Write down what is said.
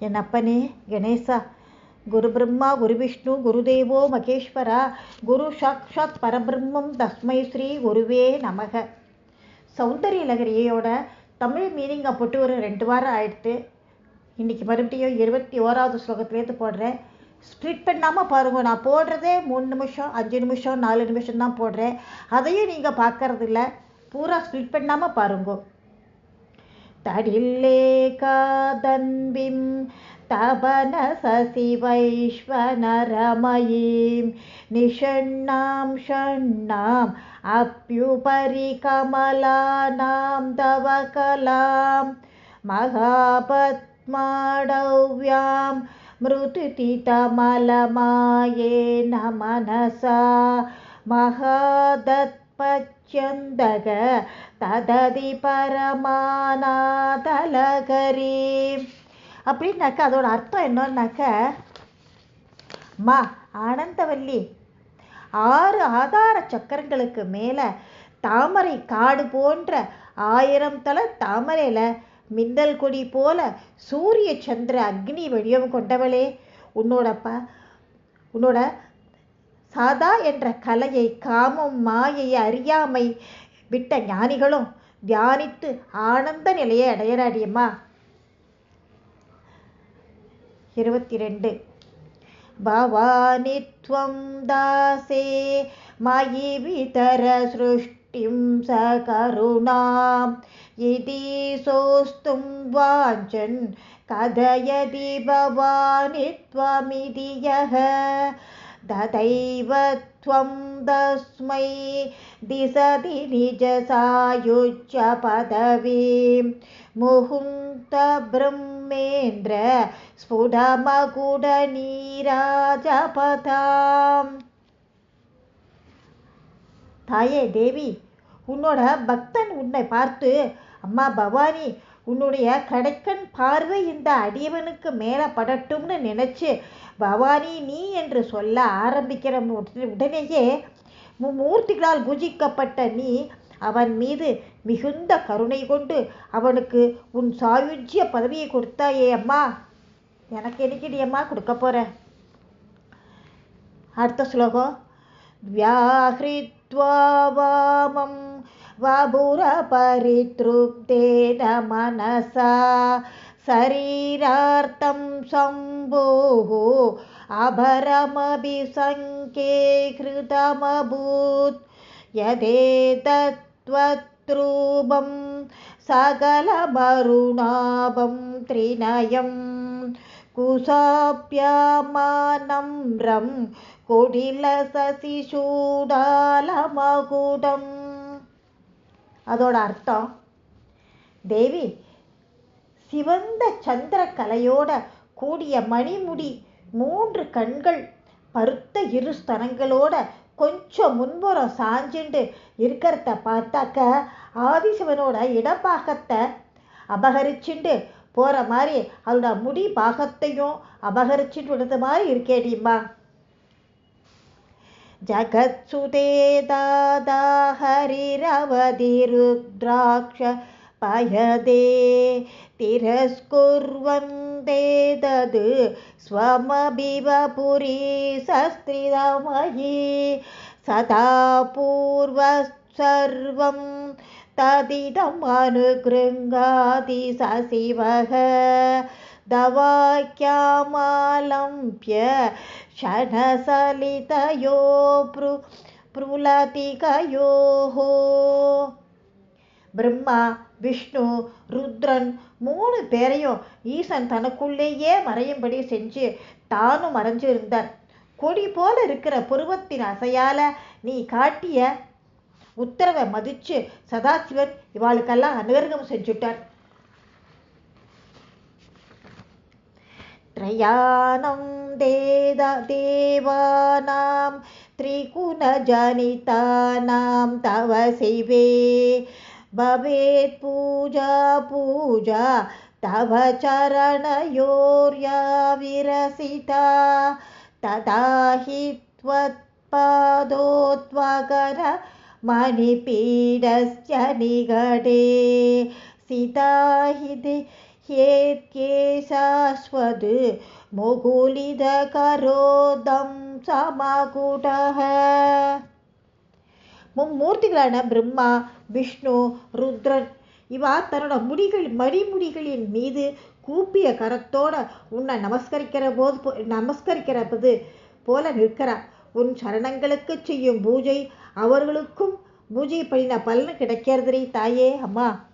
என் அப்பனே கணேசா குரு பிரம்மா குரு விஷ்ணு குருதேவோ மகேஸ்வரா குரு சாக்ஷாத் பரபிரம்மம் தஸ்மை ஸ்ரீ குருவே நமக. சௌந்தரிய லகரியோட தமிழ் மீனிங்கை போட்டு ஒரு ரெண்டு வாரம் ஆயிடுத்து. இன்றைக்கி மறுபடியும் இருபத்தி ஓராவது ஸ்லோகத்துலேருந்து போடுறேன். ஸ்ப்ளிட் பண்ணாமல் பாருங்க நான் போடுறதே மூணு நிமிஷம் அஞ்சு நிமிஷம் நாலு நிமிஷம் தான் போடுறேன். அதையும் நீங்கள் பார்க்கறதில்ல. பூரா ஸ்ப்ளிட் பண்ணாமல் பாருங்க. तडिल्ले कादन्बिं तपनससि वैश्वनरमयीं निषण्णां षण्णाम् अप्युपरि कमलानां तव कलां महापद्माडव्यां मृतितमलमायेन मनसा महादत्पच्यन्दग தததி பரமானாதலகரி அப்படின்னாக்க அதோட அர்த்தம் என்னன்னாக்க மா ஆனந்தவல்லி ஆறு ஆதார சக்கரங்களுக்கு மேலே தாமரை காடு போன்ற ஆயிரம் தலை தாமரையில் மின்னல் கொடி போல சூரிய சந்திர அக்னி வடிவம் கொண்டவளே உன்னோட ப உன்னோட சாதா என்ற கலையை காமம் மாயை அறியாமை விட்ட ஞானிகளும் தியானித்து ஆனந்த நிலையை அடையறாடியம்மா இருபத்தி ரெண்டு பவானி துவம் தாசே மாயி விதர சிருஷ்டிம் ச கருணாம் இதி சோஸ்தும் வாஞ்சன் கதயதி பவானி துவமிதியக यः तथैव त्वं तस्मै दिशति निजसायुज्य पदवीं मुहुन्तब्रह्मेन्द्र ஸ்புடமகுடநீராஜபதாம் தாயே தேவி உன்னோட பக்தன் உன்னை பார்த்து அம்மா பவானி உன்னுடைய கடைக்கண் பார்வை இந்த அடியவனுக்கு மேலே படட்டும்னு நினச்சி பவானி நீ என்று சொல்ல ஆரம்பிக்கிற உடனேயே மூர்த்திகளால் பூஜிக்கப்பட்ட நீ அவன் மீது மிகுந்த கருணை கொண்டு அவனுக்கு உன் சாயுஜ்ய பதவியை கொடுத்தாயே அம்மா. எனக்கு என்னைக்கு அம்மா கொடுக்க போகிற அடுத்த ஸ்லோகம். வியாஹித்வா வாமம் भुरपरितृप्तेन मनसा शरीरार्थं शम्भोः अभरमभिसङ्के कृतमभूत् यदेतत्वत्रूपं सकलमरुणाभं त्रिनयं कुशाप्यमानम्रं कुटिलसशिशूडालमकुटम् அதோட அர்த்தம் தேவி சிவந்த சந்திர கலையோட கூடிய மணிமுடி மூன்று கண்கள் பருத்த இரு ஸ்தனங்களோட கொஞ்சம் முன்புறம் சாஞ்சுண்டு இருக்கிறத பார்த்தாக்க ஆதிசிவனோட இடப்பாகத்தை அபகரிச்சுண்டு போகிற மாதிரி அதோட முடி பாகத்தையும் அபகரிச்சுட்டு விடுறது மாதிரி இருக்கேடிம்மா जगत्सुते दादा हरिरवधिरुद्राक्ष पयदे तिरस्कुर्वन्ते वेदद् स्वमभिव पुरी सस्त्रिदमयि सदा पूर्वसर्वं तदिदमनुगृङ्गाति स शिवः। दवाख्यामालम्प्य क्षणसलितयो प्रू प्रुलतिकयोः பிரம்மா விஷ்ணு ருத்ரன் மூணு பேரையும் ஈசன் தனக்குள்ளேயே மறையும்படி செஞ்சு தானும் மறைஞ்சு இருந்தார் கொடி போல இருக்கிற புருவத்தின் அசையால நீ காட்டிய உத்தரவை மதிச்சு சதாசிவன் இவாளுக்கெல்லாம் அனுகிரகம் செஞ்சுட்டார் त्रयानं देदा देवानां त्रिगुणजनितानां तव शिवे भवेत् पूजा पूजा तव चरणयोर्या विरसिता तदा हि त्वत्पादोत्वकर मणिपीडस्य निगडे। सिता हि ह्येत्येषाश्वद् முகுலிதகரோதம் சமகுடக மும்மூர்த்திகளான பிரம்மா விஷ்ணு ருத்ரன் இவா தன்னோட முடிகள் மடிமுடிகளின் மீது கூப்பிய கரத்தோட உன்னை நமஸ்கரிக்கிற போது நமஸ்கரிக்கிறது போல நிற்கிறா உன் சரணங்களுக்கு செய்யும் பூஜை அவர்களுக்கும் பூஜை பண்ணின பலன் கிடைக்கிறதுரே தாயே அம்மா